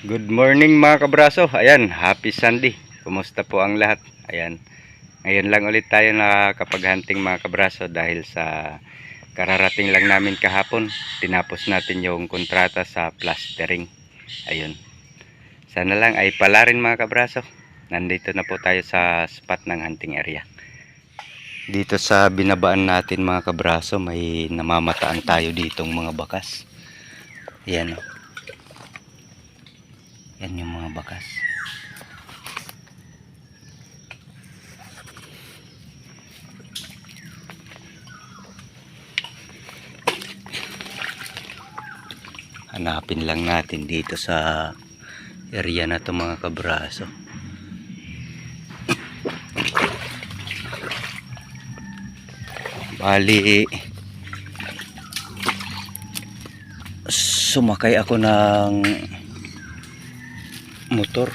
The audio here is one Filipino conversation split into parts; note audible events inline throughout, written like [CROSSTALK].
Good morning mga kabraso. Ayan, happy Sunday. Kumusta po ang lahat? Ayan. Ngayon lang ulit tayo nakakapag-hunting mga kabraso dahil sa kararating lang namin kahapon. Tinapos natin yung kontrata sa plastering. Ayun. Sana lang ay pala rin mga kabraso. Nandito na po tayo sa spot ng hunting area. Dito sa binabaan natin mga kabraso, may namamataan tayo ditong mga bakas. Ayan o. Yan yung mga bakas. Hanapin lang natin dito sa area na to mga kabraso. Bali sumakay ako ng motor.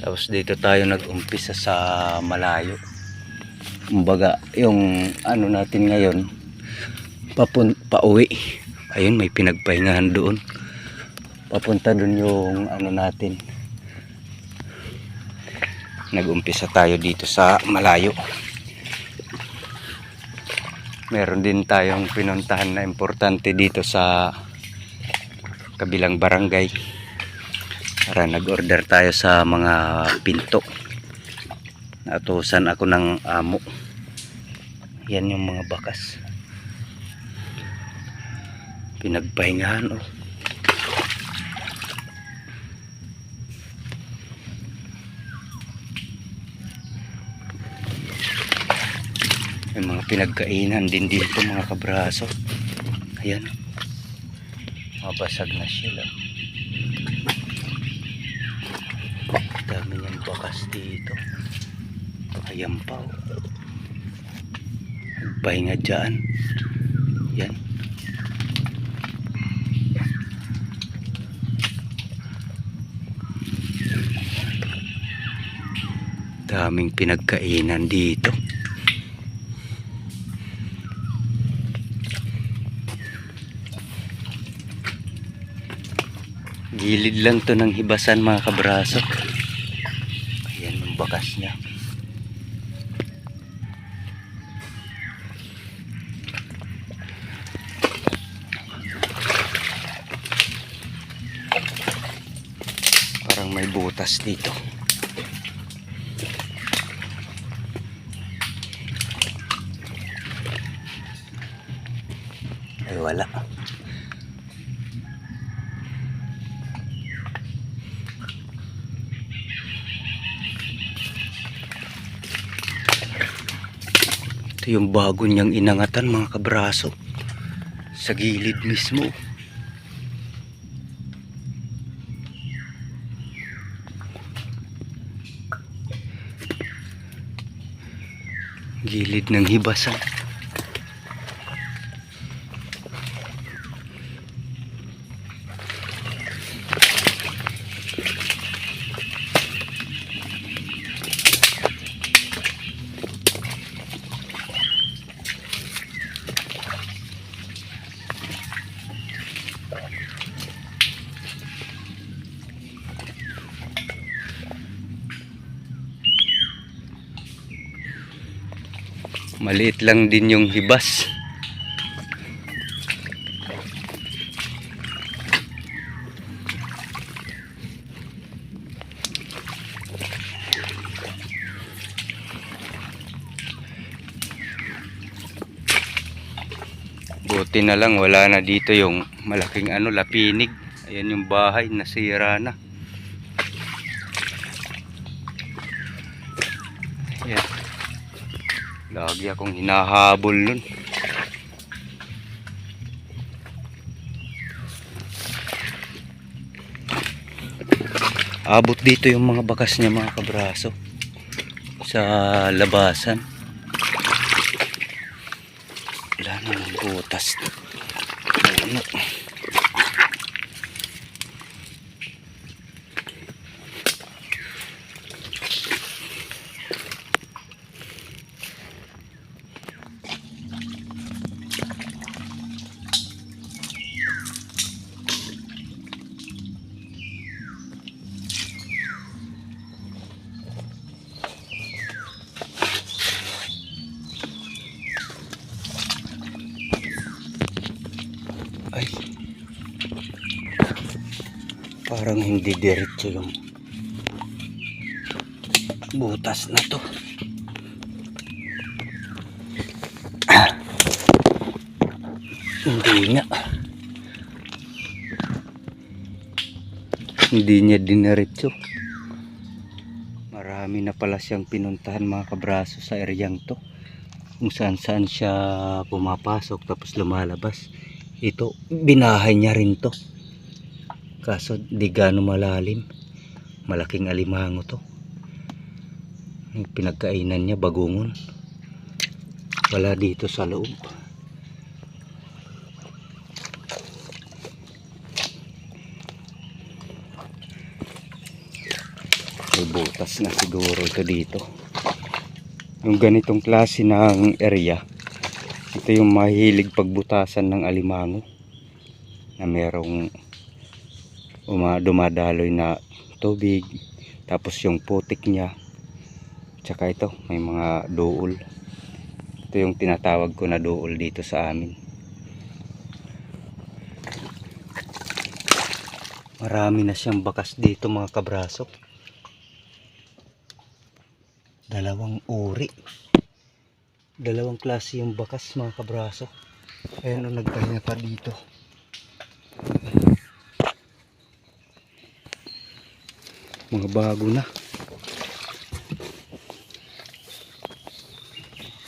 Tapos dito tayo nag-umpisa sa malayo. Kumbaga yung ano natin ngayon papun pauwi. Ayun may pinagpahingahan doon. Papunta doon yung ano natin. Nag-umpisa tayo dito sa malayo. Meron din tayong pinuntahan na importante dito sa kabilang barangay. Para nag-order tayo sa mga pinto. Natusan ako ng amo. Yan yung mga bakas. Pinagpahingahan oh. May mga pinagkainan din dito mga kabraso. Ayan mabasag na sila. Dami niyang bakas dito. Ayan pa oh. pahinga dyan. Yan. Daming pinagkainan dito Gilid lang to ng hibasan mga kabraso. Ayan yung bakas niya. Parang may butas dito. Yung bago niyang inangatan mga kabraso. Sa gilid mismo. Gilid ng hibasan. Maliit lang din yung hibas. Buti na lang wala na dito yung malaking ano lapinig. Ayan yung bahay nasira na. Ayan. Lagi akong hinahabol nun. Abot dito yung mga bakas niya mga kabraso. Sa labasan. Wala namang butas. Ano? Parang hindi diretso yung butas na to. [CLEARS THROAT] Hindi nga. Hindi niya diniretso. Marami na pala siyang pinuntahan mga kabraso sa eryang to. Kung saan saan siya pumapasok tapos lumalabas. Ito, binahay niya rin to. Kaso di gaano malalim. Malaking alimango to. Yung pinagkainan niya bagungon. Wala dito sa loob. May butas na siguro ito dito. Yung ganitong klase ng area, ito yung mahilig pagbutasan ng alimango na merong uma, dumadaloy na tubig tapos yung putik niya. Tsaka ito may mga dool ito yung tinatawag ko na dool dito sa amin. Marami na siyang bakas dito mga kabraso. Dalawang uri. Dalawang klase yung bakas mga kabraso. Ayan o nagpahinga pa dito mga bago na.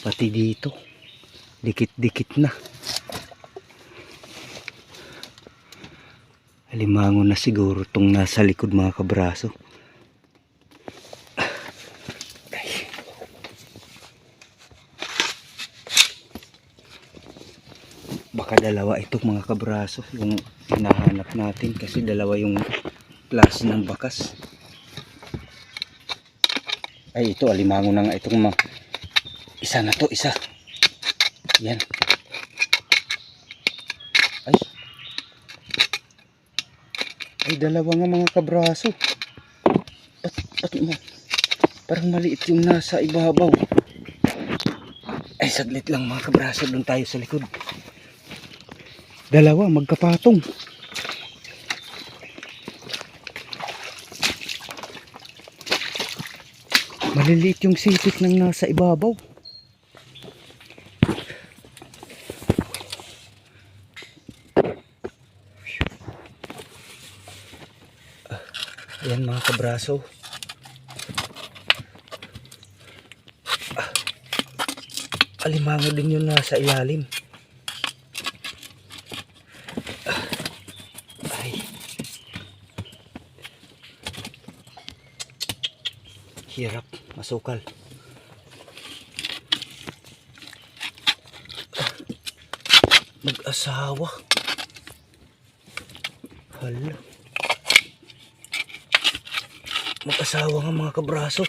Pati dito dikit dikit na. Alimango na siguro tong nasa likod mga kabraso. Baka dalawa itong mga kabraso yung hinahanap natin kasi dalawa yung klase ng bakas ay ito alimango na nga itong mga isa na to isa. Yan. Ay. Ay dalawa nga mga kabraso. Ba't, ba't mo parang maliit yung nasa ibabaw. Ay saglit lang mga kabraso doon tayo sa likod. Dalawa magkapatong maliliit yung sipit ng nasa ibabaw. Ah, Ayan mga kabraso. Ah, alimango din yun nasa ilalim. Ay. Hirap, masukal. Mag-asawa. Hala. Mag-asawa nga mga kabraso.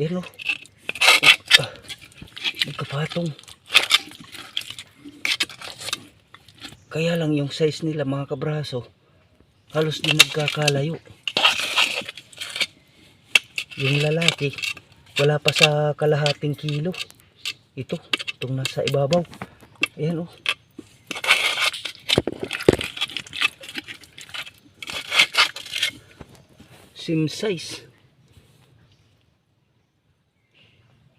Yan o. Ah, Magkapatong. Kaya lang yung size nila mga kabraso, halos di magkakalayo. Yung lalaki, wala pa sa kalahating kilo. Ito, itong nasa ibabaw. Ayan oh. Same size.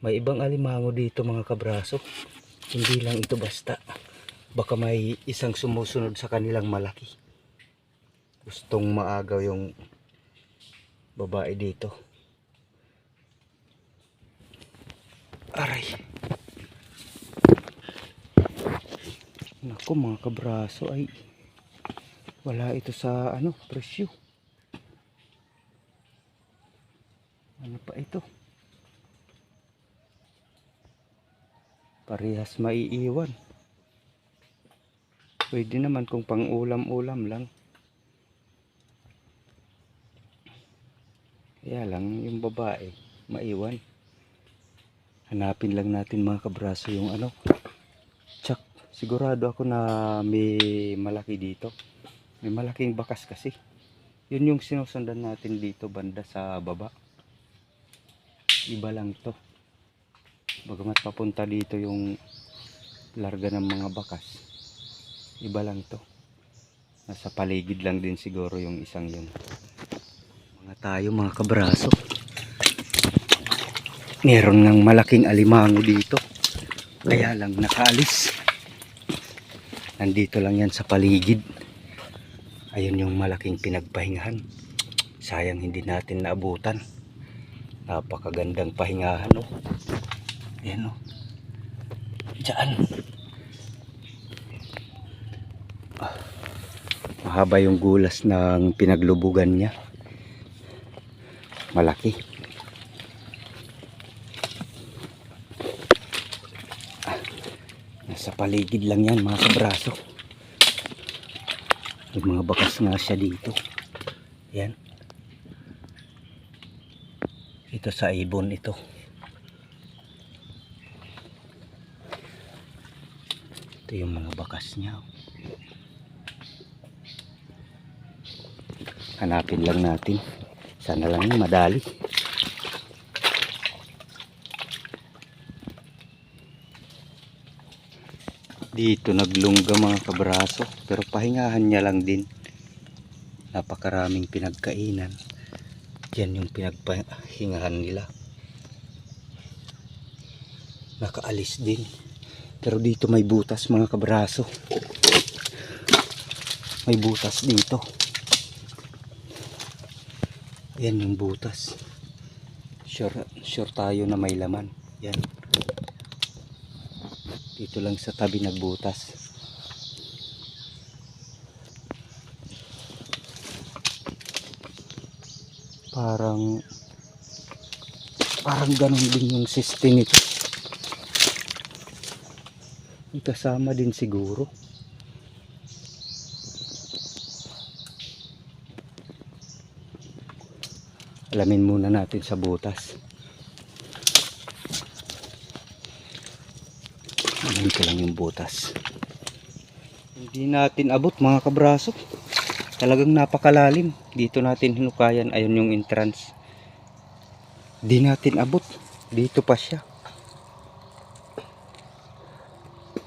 May ibang alimango dito mga kabraso. Hindi lang ito basta. Baka may isang sumusunod sa kanilang malaki. Gustong maagaw yung babae dito. Aray. Naku mga kabraso ay wala ito sa ano presyo. Ano pa ito? Parehas maiiwan. Pwede naman kung pang ulam-ulam lang. Kaya lang yung babae maiwan. Hanapin lang natin mga kabraso yung ano. Tsak, sigurado ako na may malaki dito. May malaking bakas kasi. Yun yung sinusundan natin dito banda sa baba. Iba lang to. Bagamat papunta dito yung larga ng mga bakas. Iba lang to. Nasa paligid lang din siguro yung isang yun. Mga tayo mga kabraso. Meron ng malaking alimango dito. Kaya lang nakaalis. Nandito lang yan sa paligid. Ayun yung malaking pinagpahingahan. Sayang hindi natin naabutan. Napakagandang pahingahan oh. Ayan oh. Diyan. Ah, mahaba yung gulas ng pinaglubugan niya. Malaki. Nasa paligid lang yan mga kabraso. May mga bakas nga siya dito. Yan. Ito sa ibon ito. Ito yung mga bakas niya. Hanapin lang natin. Sana lang madali. Dito naglungga mga kabraso. Pero pahingahan niya lang din. Napakaraming pinagkainan. Yan yung pinagpahingahan nila. Nakaalis din. Pero dito may butas mga kabraso. May butas dito. Yan yung butas. Sure, sure tayo na may laman. Yan. Dito lang sa tabi nagbutas. Parang parang ganun din yung system nito. Kasama din siguro. Alamin muna natin sa butas. Dito lang yung butas. Hindi natin abot mga kabraso. Talagang napakalalim. Dito natin hinukayan. Ayun yung entrance. Di natin abot. Dito pa siya.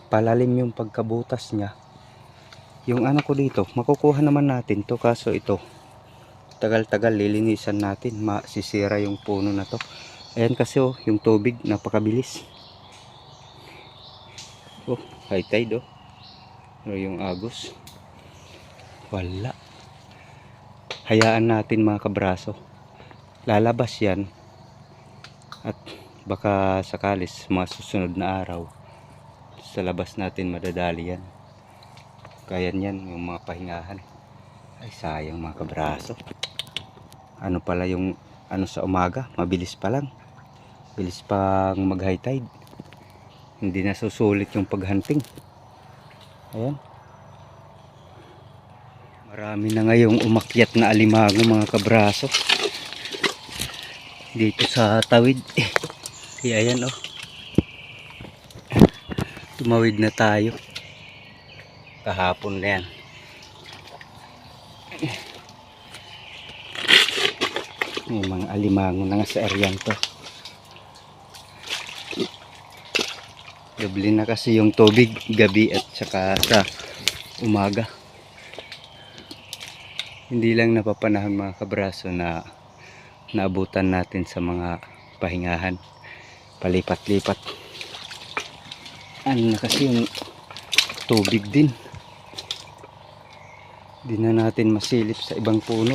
Palalim yung pagkabutas niya. Yung ano ko dito, makukuha naman natin to kaso ito. Tagal-tagal lilinisan natin. Masisira yung puno na to. Ayan kasi oh, yung tubig napakabilis. Oh, high tide oh. Pero yung agos. Wala. Hayaan natin mga kabraso. Lalabas yan. At baka sakalis mga susunod na araw sa labas natin madadali yan. Kaya yan yung mga pahingahan. Ay sayang mga kabraso. Ano pala yung ano sa umaga, mabilis pa lang. Bilis pang mag high tide hindi na susulit yung paghunting ayan. Marami na ngayong umakyat na alimango mga kabraso. Dito sa tawid. Eh, eh ayan oh. Tumawid na tayo. Kahapon na yan. May mga alimango na nga sa area to Doble na kasi yung tubig gabi at saka sa umaga. Hindi lang napapanahon mga kabraso na naabutan natin sa mga pahingahan. Palipat-lipat. Ano na kasi yung tubig din. Hindi na natin masilip sa ibang puno.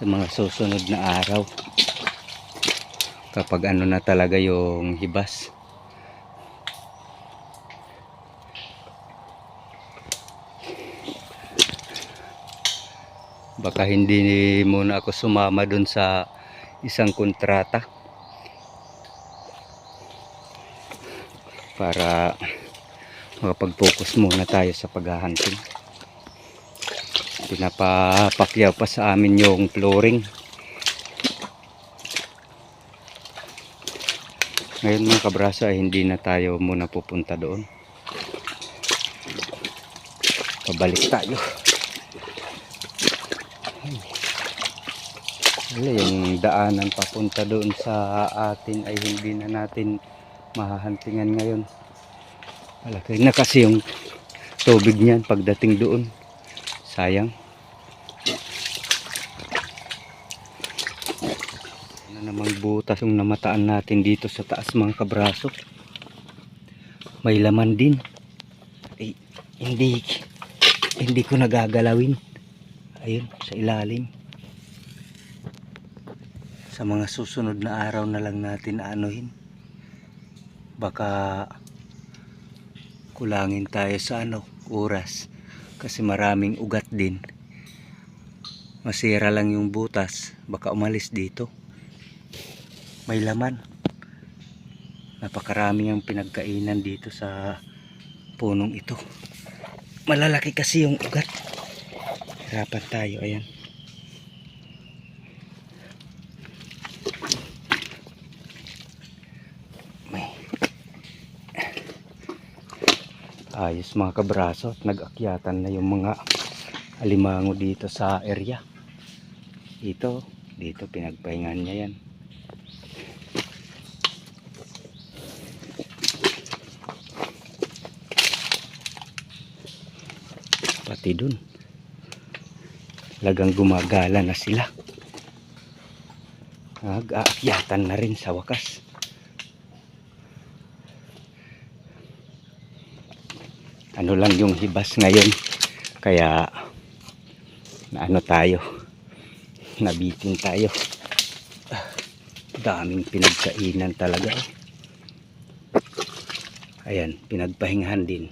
sa mga susunod na araw. Kapag ano na talaga yung hibas. Baka hindi muna ako sumama dun sa isang kontrata. Para makapag-focus muna tayo sa paghahunting pinapapakyaw pa sa amin yung flooring ngayon mga kabrasa hindi na tayo muna pupunta doon pabalik tayo Wala, yung daanan papunta doon sa atin ay hindi na natin mahahantingan ngayon. Malaki na kasi yung tubig niyan pagdating doon. Sayang. Namang butas yung namataan natin dito sa taas mga kabraso. May laman din. Ay, hindi hindi ko nagagalawin. Ayun, sa ilalim. Sa mga susunod na araw na lang natin aanuhin. Baka kulangin tayo sa ano, oras. Kasi maraming ugat din. Masira lang yung butas. Baka umalis dito. May laman. Napakarami ang pinagkainan dito sa punong ito. Malalaki kasi yung ugat. Hirapan tayo, ayan. May ayos mga kabraso at nag-akyatan na yung mga alimango dito sa area. Dito, dito pinagpahingan niya yan. Pati dun. Lagang gumagala na sila. Nag-aakyatan na rin sa wakas. Ano lang yung hibas ngayon kaya ano tayo nabitin tayo. Daming pinagkainan talaga oh. ayan pinagpahingahan din